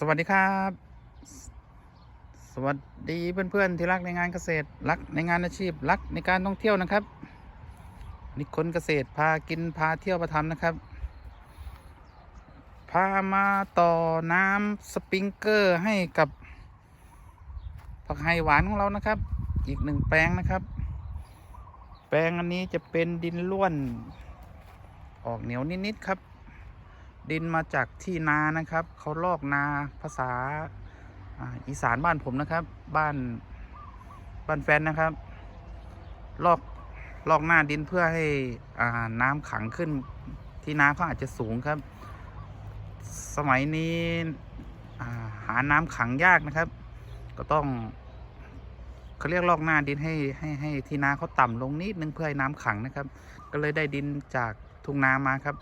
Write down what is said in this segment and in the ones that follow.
สวัสดีครับ สวัสดีเพื่อนๆที่รักในงานเกษตร รักในงานอาชีพ รักในการท่องเที่ยวนะครับนี่คนเกษตรพากินพาเที่ยวมาทำนะครับ พามาต่อน้ำสปริงเกอร์ให้กับผักไฮหวานของเรานะครับ อีกหนึ่งแปลงนะครับ แปลงอันนี้จะเป็นดินล้วน ออกเหนียวนิดๆครับ ดินมาจากที่นานะครับ เขาลอกนาภาษาอีสานบ้านผมนะครับ บ้านบ้านแฟนนะครับ ลอกลอกหน้าดินเพื่อให้น้ำขังขึ้นที่นาเขาอาจจะสูงครับ สมัยนี้าหาน้ำขังยากนะครับ ก็ต้องเขาเรียกลอกหน้าดินให้ให้ให้ที่นาเขาต่ำลงนิดนึงเพื่อให้น้ำขังนะครับ ก็เลยได้ดินจากทุ่งนามาครับ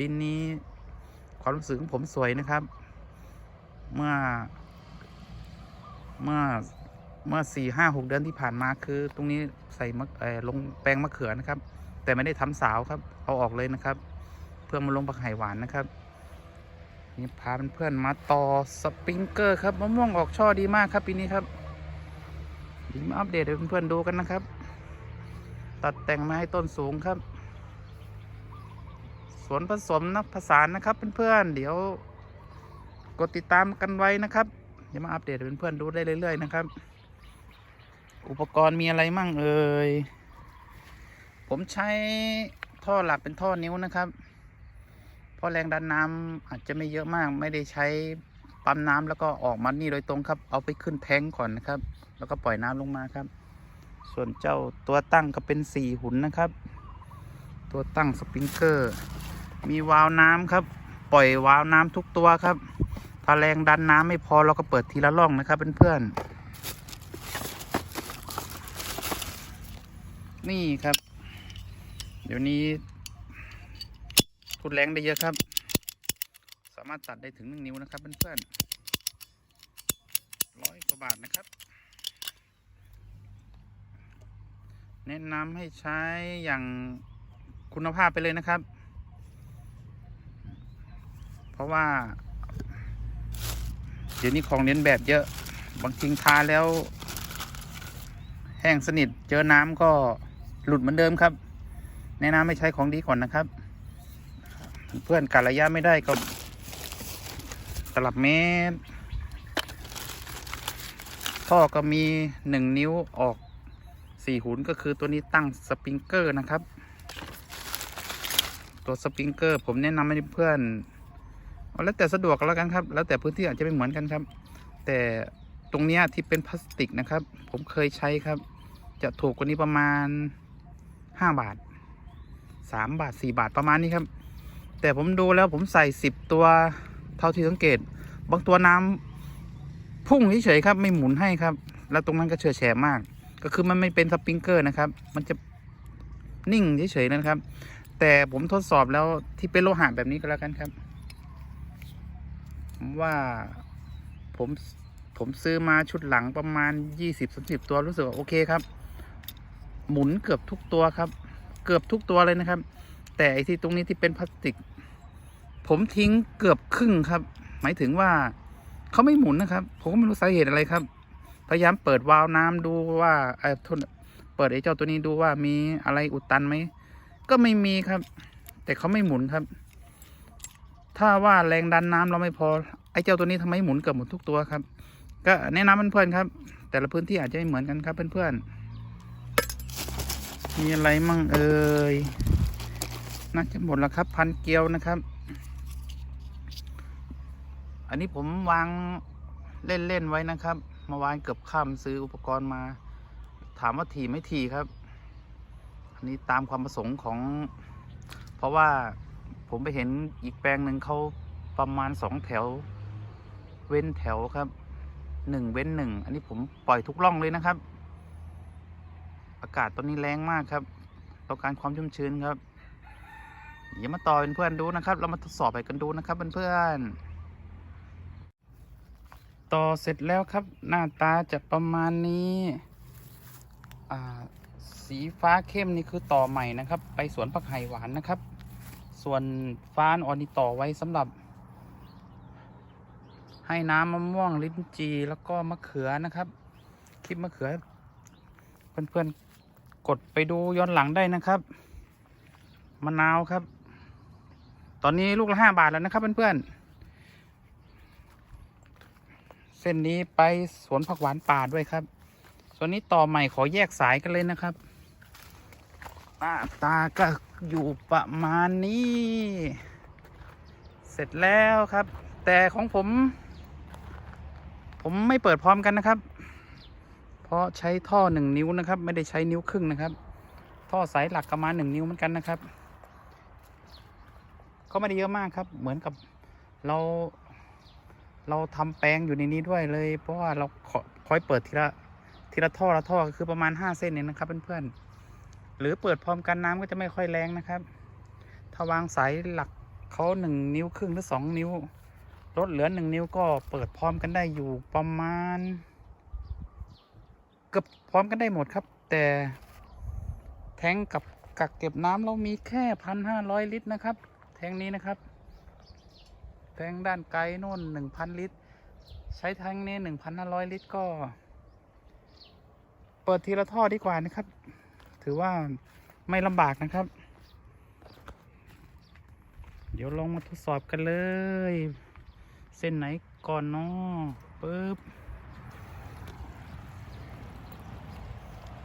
ดินนี้ ความรู้สึกของผมสวยนะครับ เมื่อ เมื่อเมื่อสี่ห้าหกเดือนที่ผ่านมาคือ ตรงนี้ใส่มะเออลงแปลงมะเขือนะครับ แต่ไม่ได้ทำสาวครับ เอาออกเลยนะครับ เพื่อมาลงผักไห่หวานนะครับนี่พาเพื่อนมาต่อสปริงเกอร์ครับมะม่วงออกช่อดีมากครับปีนี้ครับดีมาอัปเดตให้เพื่อนๆดูกันนะครับ ตัดแต่งมาให้ต้นสูงครับ วนผสมนักผสานนะครับเพื่อนๆเดี๋ยวกดติดตามกันไว้นะครับเดี๋ยวมาอัปเดตเพื่อนๆดูได้เรื่อย ๆ นะครับ อุปกรณ์มีอะไรมั่งเอ่ยผมใช้ท่อหลักเป็นท่อนิ้วนะครับ เพราะแรงดันน้ำอาจจะไม่เยอะมาก ไม่ได้ใช้ปั๊มน้ำแล้วก็ออกมานี่โดยตรงครับ เอาไปขึ้นแทงก่อนนะครับ แล้วก็ปล่อยน้ำลงมาครับ ส่วนเจ้าตัวตั้งก็เป็นสี่หุ่นนะครับ ตัวตั้งสปริงเกอร์ มีวาล์วน้ำครับ ปล่อยวาล์วน้ำทุกตัวครับ ถ้าแรงดันน้ำไม่พอเราก็เปิดทีละร่องนะครับเพื่อนๆนี่ครับ เดี๋ยวนี้ทุนแรงได้เยอะครับ สามารถตัดได้ถึงหนึ่งนิ้วนะครับเพื่อนๆร้อยกว่าบาทนะครับ แนะนำให้ใช้อย่างคุณภาพไปเลยนะครับ ราะว่า เดี๋ยวนี้ของเลียนแบบเยอะ บางทีทาแล้ว แห้งสนิทเจอน้ำก็หลุดเหมือนเดิมครับ แนะนำให้ใช้ของดีก่อนนะครับ เพื่อนกัดระยะไม่ได้ก็ตลับเมตร ท่อก็มีหนึ่งนิ้วออกสี่หุนก็คือตัวนี้ตั้งสปริงเกอร์นะครับ ตัวสปริงเกอร์ผมแนะนำให้เพื่อน แล้วแต่สะดวกก็แล้วกันครับ แล้วแต่พื้นที่อาจจะไม่เหมือนกันครับ แต่ตรงเนี้ยที่เป็นพลาสติกนะครับ ผมเคยใช้ครับ จะถูกกว่านี้ประมาณห้าบาทสามบาทสี่บาทประมาณนี้ครับ แต่ผมดูแล้วผมใส่สิบตัวเท่าที่สังเกต บางตัวน้ำพุ่งเฉยๆครับ ไม่หมุนให้ครับ แล้วตรงนั้นก็เฉื่อยแฉะมาก ก็คือมันไม่เป็นสปริงเกอร์นะครับ มันจะนิ่งเฉยๆนะครับ แต่ผมทดสอบแล้วที่เป็นโลหะแบบนี้ก็แล้วกันครับ ว่าผมผมซื้อมาชุดหลังประมาณยี่สิบสิบตัวรู้สึกว่าโอเคครับ หมุนเกือบทุกตัวครับ เกือบทุกตัวเลยนะครับ แต่ไอที่ตรงนี้ที่เป็นพลาสติก ผมทิ้งเกือบครึ่งครับ หมายถึงว่าเขาไม่หมุนนะครับ ผมก็ไม่รู้สาเหตุอะไรครับ พยายามเปิดวาล์วน้ำดูว่าไอ้ทษเปิดไอ้เจ้าตัวนี้ดูว่ามีอะไรอุดตันไหมก็ไม่มีครับ แต่เขาไม่หมุนครับ ถ้าว่าแรงดันน้ำเราไม่พอ ไอ้เจ้าตัวนี้ทำไมหมุนเกือบหมดทุกตัวครับ ก็แนะนำเพื่อนๆครับ แต่ละพื้นที่อาจจะไม่เหมือนกันครับเพื่อนๆมีอะไรมั่งเอ่ยน่าจะหมดแล้วครับ พันเกลียวนะครับ อันนี้ผมวางเล่นๆไว้นะครับมาวางเกือบค่ำซื้ออุปกรณ์มา ถามว่าถี่ไม่ถี่ครับ อันนี้ตามความประสงค์ของ เพราะว่า ผมไปเห็นอีกแปลงหนึ่งเขาประมาณสองแถว เว้นแถวครับหนึ่งเว้นหนึ่งอันนี้ผมปล่อยทุกร่องเลยนะครับ อากาศตอนนี้แรงมากครับต้องการความชุ่มชื้นครับอย่ามาต่อเป็นเพื่อนดูนะครับ เรามาทดสอบไปกันดูนะครับเพื่อนๆต่อเสร็จแล้วครับ หน้าตาจะประมาณนี้อ่าสีฟ้าเข้มนี่คือต่อใหม่นะครับ ไปสวนผักไห่หวานนะครับ ส่วนฟ้าอ่อนนี่ต่อไว้สำหรับ ให้น้ำมะม่วงลิ้นจีแล้วก็มะเขือนะครับ คลิปมะเขือ เพื่อนๆกดไปดูย้อนหลังได้นะครับมะนาวครับ ตอนนี้ลูกละห้าบาทแล้วนะครับเพื่อนๆเส้นนี้ไปสวนผักหวานป่าด้วยครับ ส่วนนี้ต่อใหม่ขอแยกสายกันเลยนะครับ หน้าตาก็อยู่ประมาณนี้ เสร็จแล้วครับ แต่ของผม ผมไม่เปิดพร้อมกันนะครับ เพราะใช้ท่อหนึ่งนิ้วนะครับ ไม่ได้ใช้นิ้วครึ่งนะครับ ท่อสายหลักประมาณหนึ่งนิ้วเหมือนกันนะครับก็ไม่ได้เยอะมากครับ เหมือนกับเรา เราทำแปลงอยู่ในนี้ด้วยเลย เพราะว่าเราคอยเปิดทีละทีละท่อละท่อคือประมาณห้าเส้นเองนะครับเพื่อนๆ หรือเปิดพร้อมกันน้ำก็จะไม่ค่อยแรงนะครับ ถ้าวางสายหลักเขาหนึ่งนิ้วครึ่งหรือสองนิ้วลดเหลือหนึ่งนิ้วก็เปิดพร้อมกันได้อยู่ประมาณ เกือบพร้อมกันได้หมดครับ แต่แทงกับกักเก็บน้ำเรามีแค่พันห้าร้อยลิตรนะครับ แทงนี้นะครับ แทงด้านไกลโน่นหนึ่งพันลิตร ใช้แทงนี้หนึ่งพันห้าร้อยลิตรก็ เปิดทีละท่อดีกว่านะครับ ถือว่าไม่ลำบากนะครับ เดี๋ยวลองมาทดสอบกันเลย เส้นไหนก่อนเนาะปึ๊บ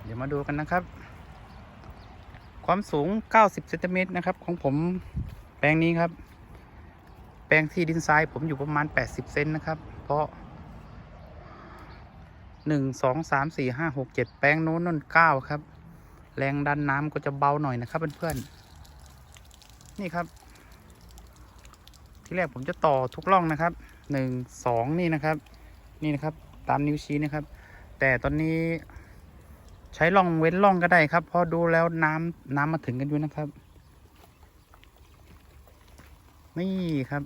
เดี๋ยวมาดูกันนะครับ ความสูง 90เซนติเมตรนะครับ ของผมแปลงนี้ครับ แปลงที่ดินทรายผมอยู่ประมาณ 80 เซนนะครับ เพราะ1 2 3 4 5 6 7แปลงโน้นนน9ครับ แรงดันน้ำก็จะเบาหน่อยนะครับเพื่อนๆนี่ครับ ที่แรกผมจะต่อทุกร่องนะครับ1 2นี่นะครับ นี่นะครับ ตามนิ้วชี้นะครับ แต่ตอนนี้ใช้ร่องเว้นร่องก็ได้ครับเพราะดูแล้วน้ำน้ำมาถึงกันอยู่นะครับ นี่ครับ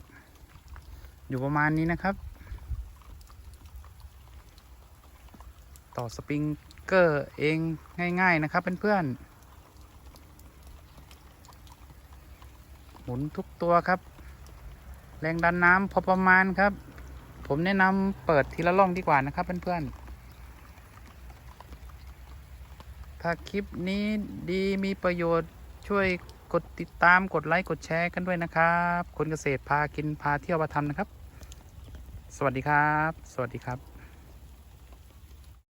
อยู่ประมาณนี้นะครับ ต่อสปริง เกอร์เองง่าย ๆ นะครับเพื่อนๆหมุนทุกตัวครับ แรงดันน้ำพอประมาณครับ ผมแนะนำเปิดทีละร่องดีกว่านะครับเพื่อนๆถ้าคลิปนี้ดีมีประโยชน์ช่วยกดติดตามกดไลค์กดแชร์กันด้วยนะครับ คนเกษตรพากินพาเที่ยวมาทำนะครับ สวัสดีครับ สวัสดีครับ